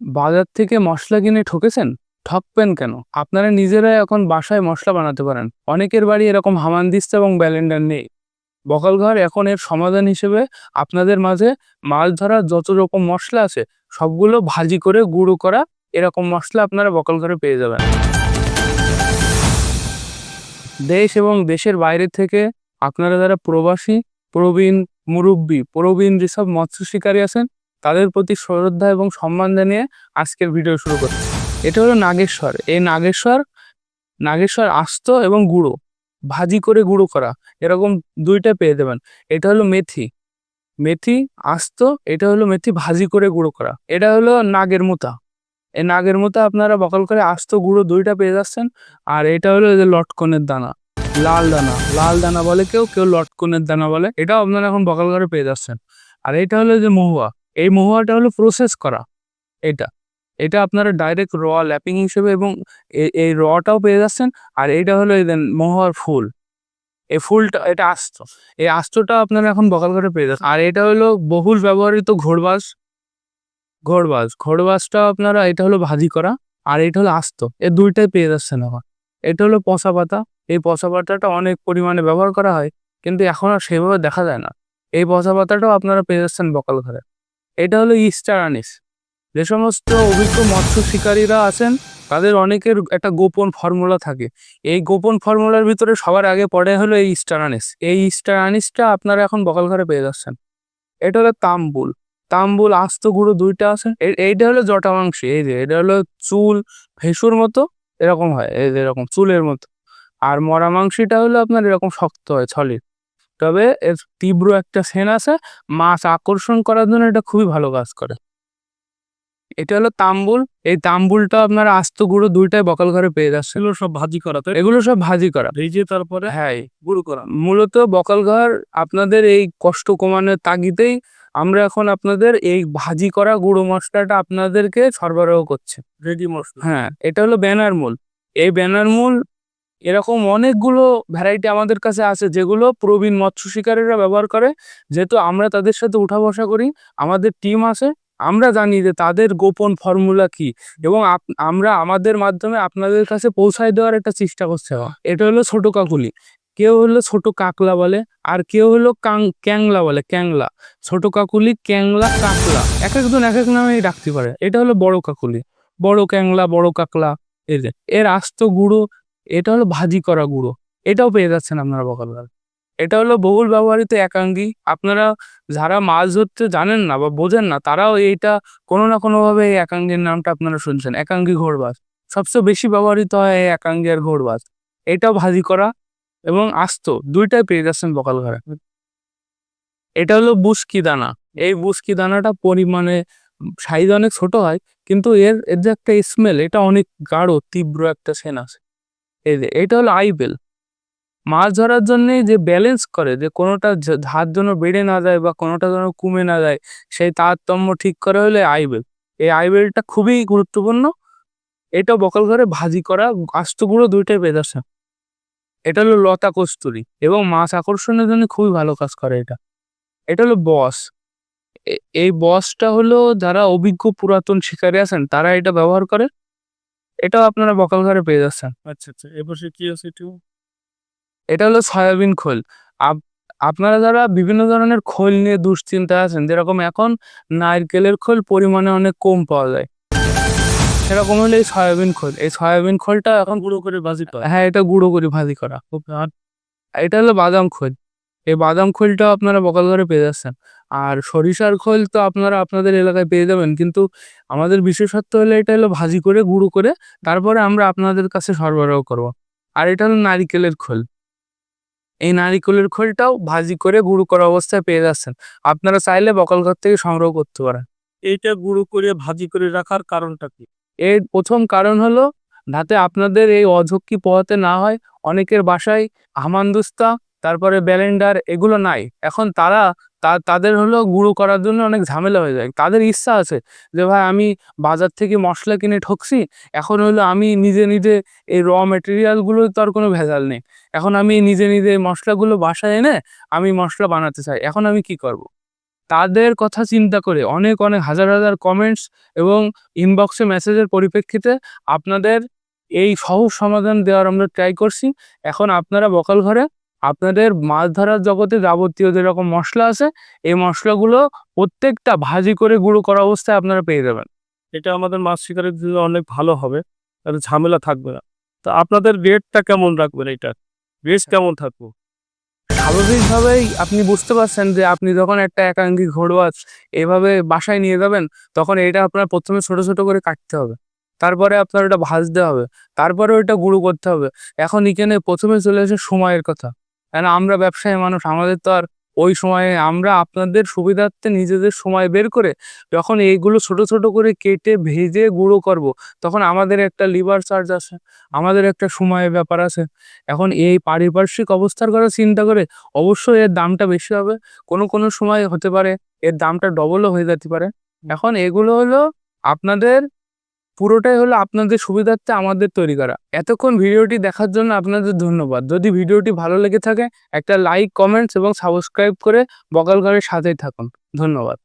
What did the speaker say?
বাজার থেকে মশলা কিনে ঠকেছেন? ঠকবেন কেন? আপনারা নিজেরাই এখন বাসায় মশলা বানাতে পারেন। অনেকের বাড়ি এরকম হামানদিস্তা এবং ব্যালেন্ডার নেই। বকালঘর এখন এর সমাধান হিসেবে আপনাদের মাঝে মাছ ধরার যত রকম মশলা আছে, সবগুলো ভাজি করে গুঁড়ো করা এরকম মশলা আপনারা বকালঘরে পেয়ে যাবেন। দেশ এবং দেশের বাইরে থেকে আপনারা যারা প্রবাসী, প্রবীণ মুরব্বী, প্রবীণ যেসব মৎস্য শিকারী আছেন তাদের প্রতি শ্রদ্ধা এবং সম্মান জানিয়ে আজকের ভিডিও শুরু করছি। এটা হলো নাগেশ্বর। এই নাগেশ্বর নাগেশ্বর আস্ত এবং গুঁড়ো। ভাজি করে গুঁড়ো করা। এরকম দুইটা পেয়ে দেবেন এটা হলো মেথি। মেথি আস্ত, এটা হলো মেথি ভাজি করে গুঁড়ো করা। এটা হলো নাগের মোতা। এই নাগের মোতা আপনারা বকাল করে আস্ত, গুঁড়ো দুইটা পেয়ে যাচ্ছেন। আর এটা হলো যে লটকনের দানা। লাল দানা। লাল দানা বলে কেউ কেউ লটকনের দানা বলে। এটাও আপনারা এখন বকাল করে পেয়ে যাচ্ছেন। আর এটা হলো যে মহুয়া। এই মহুয়াটা হলো প্রসেস করা, এটা। এটা আপনারা ডাইরেক্ট র ল্যাপিং হিসেবে এবং এ- এই রটাও পেয়ে যাচ্ছেন, আর এইটা হলো মহুয়ার ফুল। এই ফুলটা, এটা আস্ত। এই আস্তটা আপনারা এখন বকাল করে পেয়ে যাচ্ছেন। আর এটা হলো বহুল ব্যবহৃত ঘোড়বাস ঘোড়বাস ঘোড়বাসটা আপনারা, এটা হলো ভাজি করা, আর এটা হলো আস্ত। এই দুইটাই পেয়ে যাচ্ছেন এখন। এটা হলো পচা পাতা। এই পচা পাতাটা অনেক পরিমাণে ব্যবহার করা হয়, কিন্তু এখন আর সেভাবে দেখা যায় না। এই পচা পাতাটাও আপনারা পেয়ে যাচ্ছেন বকাল ঘরে এটা হলো ইস্টার আনিস যে সমস্ত অভিজ্ঞ মৎস্য শিকারীরা আছেন, তাদের অনেকের একটা গোপন ফর্মুলা থাকে। এই গোপন ফর্মুলার ভিতরে সবার আগে পড়ে হলো এই ইস্টার আনিস এই ইস্টার আনিসটা আপনারা এখন বকাল ঘরে পেয়ে যাচ্ছেন। এটা হলো তাম্বুল। তাম্বুল, আস্ত গুঁড়ো দুইটা আছে। এইটা হলো জটা মাংস। এই যে, এটা হলো চুল ভেসুর মতো, এরকম হয়। এই যে, এরকম চুলের মতো। আর মরা মাংসটা হলো আপনার এরকম শক্ত হয় ছলিড তবে এর তীব্র একটা সেন আছে মাছ আকর্ষণ করার জন্য এটা খুবই ভালো কাজ করে। এটা হলো তাম্বুল এই তাম্বুলটা আপনার আস্ত গুঁড়ো দুইটাই বকাল ঘরে পেয়ে যাচ্ছে এগুলো সব ভাজি করা তাই এগুলো সব ভাজি করা। ভেজে তারপরে হ্যাঁ গুঁড়ো করা। মূলত বকাল ঘর আপনাদের এই কষ্ট কমানোর তাগিদেই আমরা এখন আপনাদের এই ভাজি করা গুঁড়ো মশলাটা আপনাদেরকে সরবরাহ করছে। রেডি মশলা। হ্যাঁ এটা হলো ব্যানার মূল। এই ব্যানার মূল এরকম অনেকগুলো ভ্যারাইটি আমাদের কাছে আছে, যেগুলো প্রবীণ মৎস্য শিকারীরা ব্যবহার করে। যেহেতু আমরা তাদের সাথে উঠা বসা করি, আমাদের টিম আছে, আমরা জানি যে তাদের গোপন ফর্মুলা কি এবং আমরা আমাদের মাধ্যমে আপনাদের কাছে পৌঁছায় দেওয়ার একটা চেষ্টা করছে এটা হলো ছোট কাকুলি, কেউ হলো ছোট কাকলা বলে, আর কেউ হলো কাং, ক্যাংলা বলে, ক্যাংলা। ছোট কাকুলি, ক্যাংলা, কাকলা, এক একজন এক এক নামেই ডাকতে পারে। এটা হলো বড় কাকুলি, বড় ক্যাংলা, বড় কাকলা, এই এর আস্ত গুঁড়ো এটা হলো ভাজি করা গুঁড়ো। এটাও পেয়ে যাচ্ছেন আপনারা বকালগাল এটা হলো বহুল ব্যবহৃত একাঙ্গি। আপনারা যারা মাছ ধরতে জানেন না বা বোঝেন না, তারাও এইটা কোনো না কোনোভাবে এই একাঙ্গির নামটা আপনারা শুনছেন। একাঙ্গি ঘোড়বাস সবচেয়ে বেশি ব্যবহৃত হয় এই একাঙ্গি আর ঘোড়বাস এটাও ভাজি করা এবং আস্ত। দুইটাই পেয়ে যাচ্ছেন বকাল ঘরে এটা হলো বুসকি দানা। এই বুসকি দানাটা পরিমাণে, সাইজ অনেক ছোট হয়, কিন্তু এর এর যে একটা স্মেল এটা অনেক গাঢ়, তীব্র একটা সেন আছে। এই যে, এটা হলো আইবেল মাছ ধরার জন্য যে ব্যালেন্স করে, যে কোনোটা ধার যেন বেড়ে না যায় বা কোনোটা যেন কমে না যায়, সেই তারতম্য ঠিক করা হলে আইবেল এই আইবেলটা খুবই গুরুত্বপূর্ণ। এটা বকল ঘরে ভাজি করা আস্ত গুঁড়ো দুইটাই যাচ্ছে এটা হলো লতা কস্তুরি এবং মাছ আকর্ষণের জন্য খুবই ভালো কাজ করে এটা। এটা হলো বস। এই বসটা হলো যারা অভিজ্ঞ পুরাতন শিকারী আছেন, তারা এটা ব্যবহার করে। এটাও আপনারা বকাল ঘরে পেয়ে যাচ্ছেন। আচ্ছা আচ্ছা এপাশে কি আছে একটু? এটা হলো সয়াবিন খোল। আপ- আপনারা যারা বিভিন্ন ধরনের খোল নিয়ে দুশ্চিন্তা আছেন যেরকম এখন নারকেলের খোল পরিমাণে অনেক কম পাওয়া যায়। সেরকম হলো এই সয়াবিন খোল। এই সয়াবিন খোলটা এখন গুঁড়ো করে ভাজি করা। হ্যাঁ এটা গুঁড়ো করে ভাজি করা। আর? এটা হলো বাদাম খোল। এই বাদাম খোলটাও আপনারা বকাল ঘরে পেয়ে যাচ্ছেন। আর সরিষার খোল তো আপনারা আপনাদের এলাকায় পেয়ে যাবেন। কিন্তু আমাদের বিশেষত্ব হলো এটা হলো ভাজি করে গুঁড়ো করে তারপরে আমরা আপনাদের কাছে সরবরাহ করব। আর এটা হলো নারিকেলের খোল। এই নারিকেলের খোলটাও ভাজি করে গুঁড়ো করা অবস্থায় পেয়ে যাচ্ছেন। আপনারা চাইলে বকাল ঘর থেকে সংগ্রহ করতে পারেন। এইটা গুঁড়ো করে ভাজি করে রাখার কারণটা কি? এর প্রথম কারণ হলো যাতে আপনাদের এই অঝক্কি পোহাতে না হয় অনেকের বাসায় হামানদুস্তা তারপরে ব্যালেন্ডার এগুলো নাই। এখন তারা তাদের হলো গুঁড়ো করার জন্য অনেক ঝামেলা হয়ে যায়। তাদের ইচ্ছা আছে যে, ভাই, আমি বাজার থেকে মশলা কিনে ঠকছি, এখন হলো আমি নিজে নিজে এই র মেটেরিয়ালগুলো তো আর কোনো ভেজাল নেই। এখন আমি নিজে নিজে মশলাগুলো বাসায় এনে আমি মশলা বানাতে চাই, এখন আমি কি করব। তাদের কথা চিন্তা করে অনেক অনেক হাজার হাজার কমেন্টস এবং ইনবক্সে মেসেজের পরিপ্রেক্ষিতে আপনাদের এই সহজ সমাধান দেওয়ার আমরা ট্রাই করছি। এখন আপনারা বকাল ঘরে আপনাদের মাছ ধরার জগতে যাবতীয় যেরকম মশলা আছে, এই মশলাগুলো প্রত্যেকটা ভাজি করে গুঁড়ো করা অবস্থায় আপনারা পেয়ে যাবেন। এটা আমাদের মাছ শিকারের জন্য অনেক ভালো হবে তাহলে ঝামেলা থাকবে না। তো আপনাদের রেটটা কেমন রাখবেন এটা রেট কেমন থাকব? স্বাভাবিকভাবেই আপনি বুঝতে পারছেন যে আপনি যখন একটা একাঙ্গী ঘোড়োয়াজ এভাবে বাসায় নিয়ে যাবেন, তখন এটা আপনার প্রথমে ছোট ছোট করে কাটতে হবে। তারপরে আপনার ওটা ভাজতে হবে, তারপরে ওটা গুঁড়ো করতে হবে। এখন এখানে প্রথমে চলে আসে সময়ের কথা। কেন আমরা ব্যবসায়ী মানুষ? আমাদের তো আর ওই সময়ে আমরা আপনাদের সুবিধার্থে নিজেদের সময় বের করে যখন এইগুলো ছোট ছোট করে কেটে ভেজে গুঁড়ো করব, তখন আমাদের একটা লিভার চার্জ আছে আমাদের একটা সময়ের ব্যাপার আছে। এখন এই পারিপার্শ্বিক অবস্থার কথা চিন্তা করে অবশ্যই এর দামটা বেশি হবে। কোনো কোনো সময় হতে পারে এর দামটা ডবলও হয়ে যেতে পারে। এখন এগুলো হলো আপনাদের পুরোটাই হলো আপনাদের সুবিধার্থে আমাদের তৈরি করা। এতক্ষণ ভিডিওটি দেখার জন্য আপনাদের ধন্যবাদ। যদি ভিডিওটি ভালো লেগে থাকে, একটা লাইক, কমেন্টস এবং সাবস্ক্রাইব করে বকালঘরের সাথেই থাকুন। ধন্যবাদ।